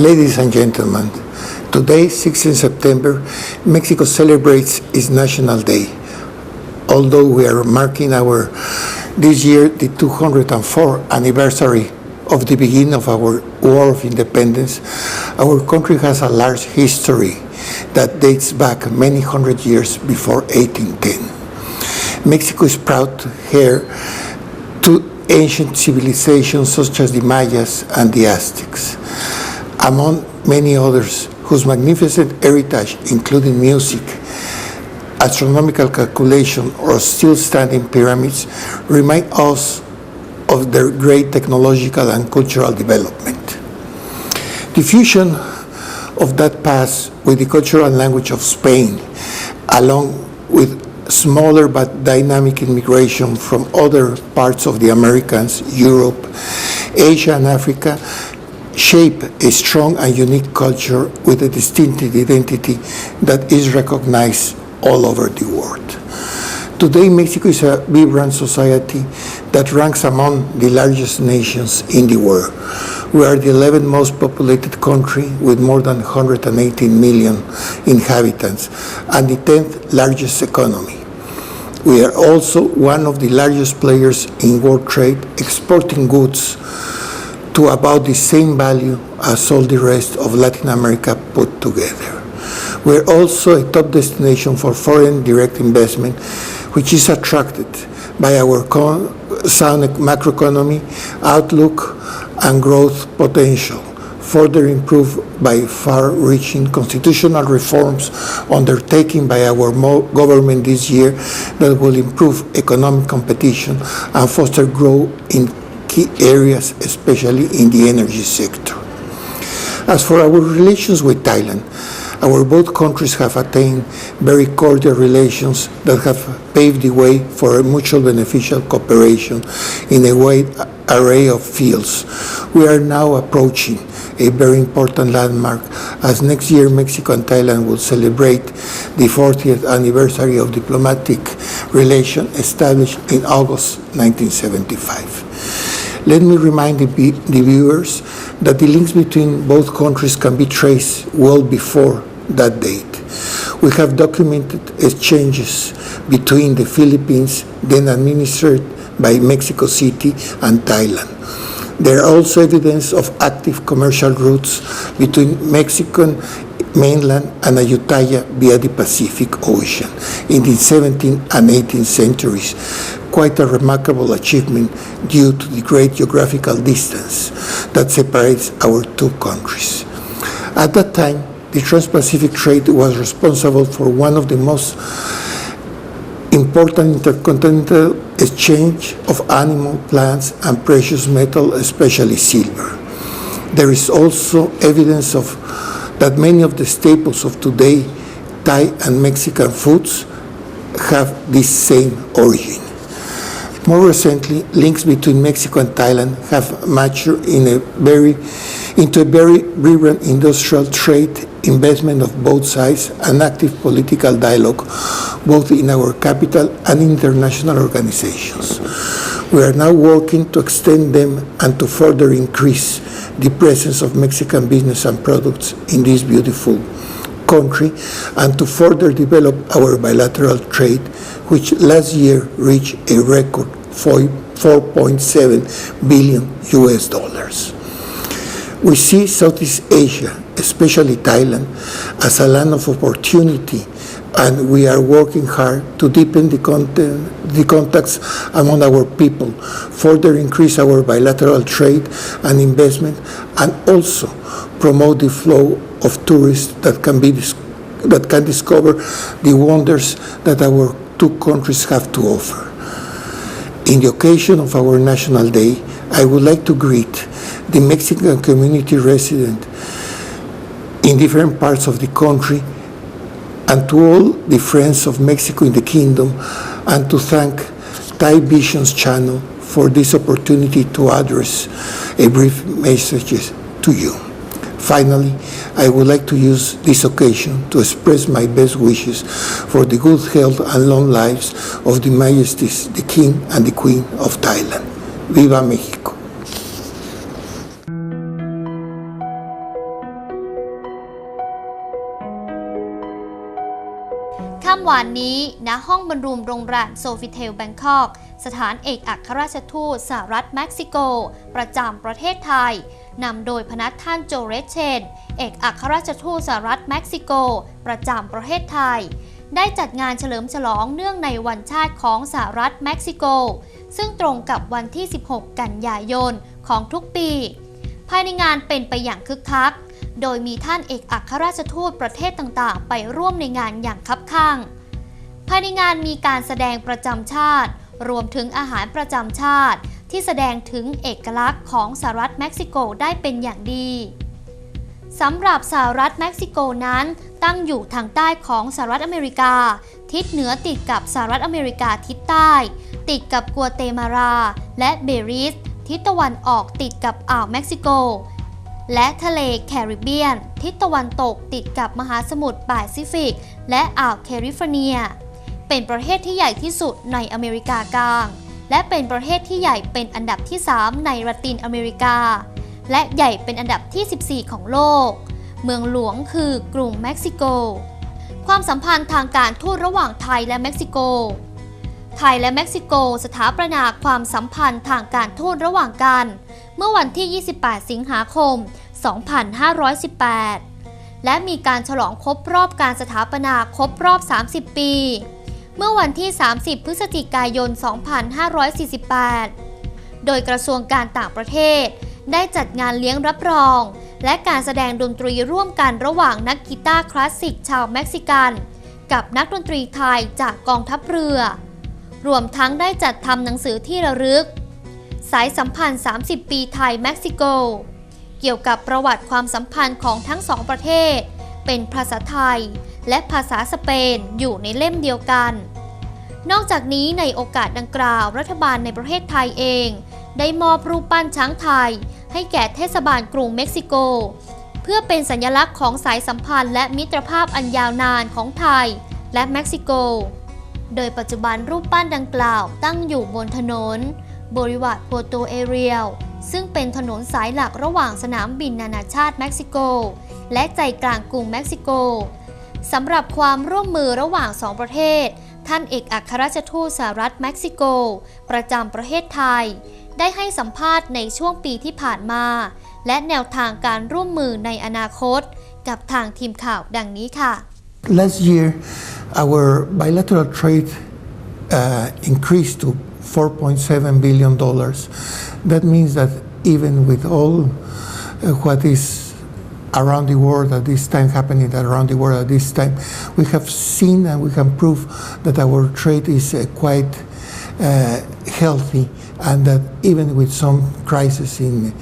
Ladies and gentlemen, today, 16 September, Mexico celebrates its National Day. Although we are marking our this year the 204th anniversary of the beginning of our War of Independence, our country has a large history that dates back many hundred years before 1810. Mexico is proud to heir to ancient civilizations such as the Mayas and the Aztecs, among many others whose magnificent heritage, including music, astronomical calculation, or still standing pyramids, remind us of their great technological and cultural development. The fusion of that past with the cultural language of Spain, along with smaller but dynamic immigration from other parts of the Americas, Europe, Asia, and Africa, shape a strong and unique culture with a distinctive identity that is recognized all over the world. Today, Mexico is a vibrant society that ranks among the largest nations in the world. We are the 11th most populated country with more than 118 million inhabitants and the 10th largest economy. We are also one of the largest players in world trade, exporting goods to about the same value as all the rest of Latin America put together. We're also a top destination for foreign direct investment, which is attracted by our sound macroeconomy outlook and growth potential, further improved by far-reaching constitutional reforms undertaken by our government this year that will improve economic competition and foster growth in key areas, especially in the energy sector. As for our relations with Thailand, our both countries have attained very cordial relations that have paved the way for a mutual beneficial cooperation in a wide array of fields. We are now approaching a very important landmark as next year Mexico and Thailand will celebrate the 40th anniversary of diplomatic relations established in August 1975. Let me remind the, the viewers that the links between both countries can be traced well before that date. We have documented exchanges between the Philippines, then administered by Mexico City, and Thailand. There are also evidence of active commercial routes between Mexican mainland and Ayutthaya via the Pacific Ocean in the 17th and 18th centuries. Quite a remarkable achievement due to the great geographical distance that separates our two countries. At that time, the Trans-Pacific trade was responsible for one of the most important intercontinental exchange of animal, plants, and precious metal, especially silver. There is also evidence of that many of the staples of today, Thai and Mexican foods, have this same origin. More recently, links between Mexico and Thailand have matured in a very, into a very vibrant industrial trade, investment of both sides, and active political dialogue, both in our capital and international organizations. We are now working to extend them and to further increase the presence of Mexican business and products in this beautiful country and to further develop our bilateral trade, which last year reached a record 4.7 billion US dollars. We see Southeast Asia, especially Thailand, as a land of opportunity, and we are working hard to deepen the, content, the contacts among our people, further increase our bilateral trade and investment, and also promote the flow of tourists that can be that can discover the wonders that our two countries have to offer. In the occasion of our National Day, I would like to greet the Mexican community resident in different parts of the country and to all the friends of Mexico in the kingdom and to thank Thai Visions channel for this opportunity to address a brief message to you. Finally, I would like to use this occasion to express my best wishes for the good health and long lives of the majesties, the king and the queen of Thailand. Viva Mexico! ค่ำวานนี้ณนะห้องบรรลุมโรงแรมโซฟิเทลแบงคอก สถานเอกอัครราชทูตสหรัฐเม็กซิโก ประจำประเทศไทย นำโดยพนักท่านโจเรสเชน เอกอัครราชทูตสหรัฐเม็กซิโก ประจำประเทศไทย ได้จัดงานเฉลิมฉลองเนื่องในวันชาติของสหรัฐเม็กซิโก ซึ่งตรงกับวันที่ 16 กันยายนของทุกปี ภายในงานเป็นไปอย่างคึกคัก โดยมีท่านเอกอัครราชทูตประเทศต่างๆ ไปร่วมในงานอย่างคับข้าง ภายในงานมีการแสดงประจำชาติ รวมถึงอาหารประจำชาติ ที่แสดงถึงเอกลักษณ์ของสหรัฐเม็กซิโกได้เป็นอย่างดีสำหรับสหรัฐเม็กซิโกนั้น ตั้งอยู่ทางใต้ของสหรัฐอเมริกา ทิศเหนือติดกับสหรัฐอเมริกาทิศใต้ ติดกับกัวเตมาลาและเบริส ทิศตะวันออกติดกับอ่าวเม็กซิโก และทะเลแคริบเบียน ทิศตะวันตกติดกับมหาสมุทรแปซิฟิก และอ่าวแคลิฟอร์เนีย เป็นประเทศที่ใหญ่ที่สุดในอเมริกากลาง และเป็นประเทศที่ใหญ่เป็นอันดับที่ 3 ในละตินอเมริกา และใหญ่เป็นอันดับที่ 14 ของโลก เมืองหลวงคือกรุงเม็กซิโก ความสัมพันธ์ทางการทูตระหว่างไทยและเม็กซิโก ไทยและเม็กซิโกสถาปนาความสัมพันธ์ทางการทูตระหว่างกัน เมื่อวันที่ 28 สิงหาคม 2518 และมีการฉลองครบรอบการสถาปนาครบรอบ 30 ปี เมื่อวันที่ 30 พฤศจิกายน 2548 โดยกระทรวงการต่างประเทศ ได้จัดงานเลี้ยงรับรอง และการแสดงดนตรีร่วมกันระหว่างนักกีตาร์คลาสสิกชาวเม็กซิกัน กับนักดนตรีไทยจากกองทัพเรือ รวมทั้งได้จัดทำหนังสือที่ระลึก สายสัมพันธ์ 30 ปีไทยเม็กซิโก เกี่ยวกับประวัติความสัมพันธ์ของทั้งสองประเทศ เป็นภาษาไทย และภาษาสเปนอยู่ในเล่มเดียวกัน นอกจากนี้ในโอกาสดังกล่าวรัฐบาลในประเทศไทยเอง ได้มอบรูปปั้นช้างไทย ให้แก่เทศบาลกรุงเม็กซิโก เพื่อเป็นสัญลักษณ์ของสายสัมพันธ์และมิตรภาพอันยาวนานของไทยและเม็กซิโก โดยปัจจุบันรูปปั้นดังกล่าวตั้งอยู่บนถนน บริวารโปโตเอเรียลซึ่งเป็นถนนสายหลักระหว่างสนามบินนานาชาติเม็กซิโก และใจกลางกรุงเม็กซิโก สำหรับความร่วมมือระหว่างสองประเทศ ท่านเอกอัครราชทูตสหรัฐเม็กซิโก ประจำประเทศไทย ได้ให้สัมภาษณ์ในช่วงปีที่ผ่านมา และแนวทางการร่วมมือในอนาคต กับทางทีมข่าวดังนี้ค่ะ Last year, our bilateral trade uh, increased to 4.7 billion dollars. That means that even with all uh, what is around the world at this time happening around the world at this time, we have seen and we can prove that our trade is uh, quite uh, healthy, and that even with some crisis in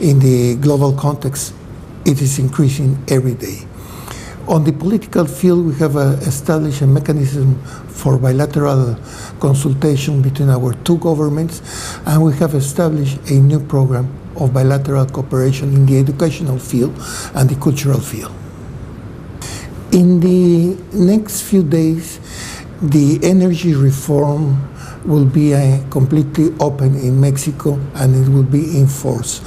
in the global context, it is increasing every day. On the political field, we have uh, established a mechanism for bilateral consultation between our two governments, and we have established a new program of bilateral cooperation in the educational field and the cultural field. In the next few days, the energy reform will be uh, completely open in Mexico and it will be in force.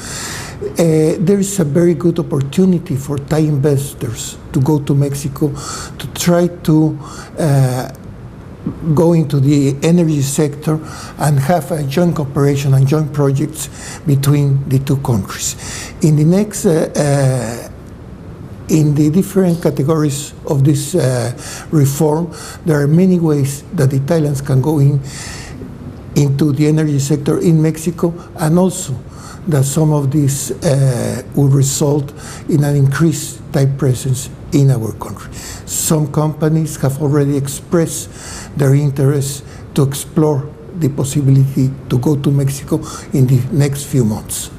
Uh, there is a very good opportunity for Thai investors to go to Mexico to try to uh, go into the energy sector and have a joint cooperation and joint projects between the two countries. In the next uh, uh, in the different categories of this uh, reform, there are many ways that the Italians can go in into the energy sector in Mexico, and also that some of this uh, will result in an increased Thai presence in our country. Some companies have already expressed their interest to explore the possibility to go to Mexico in the next few months.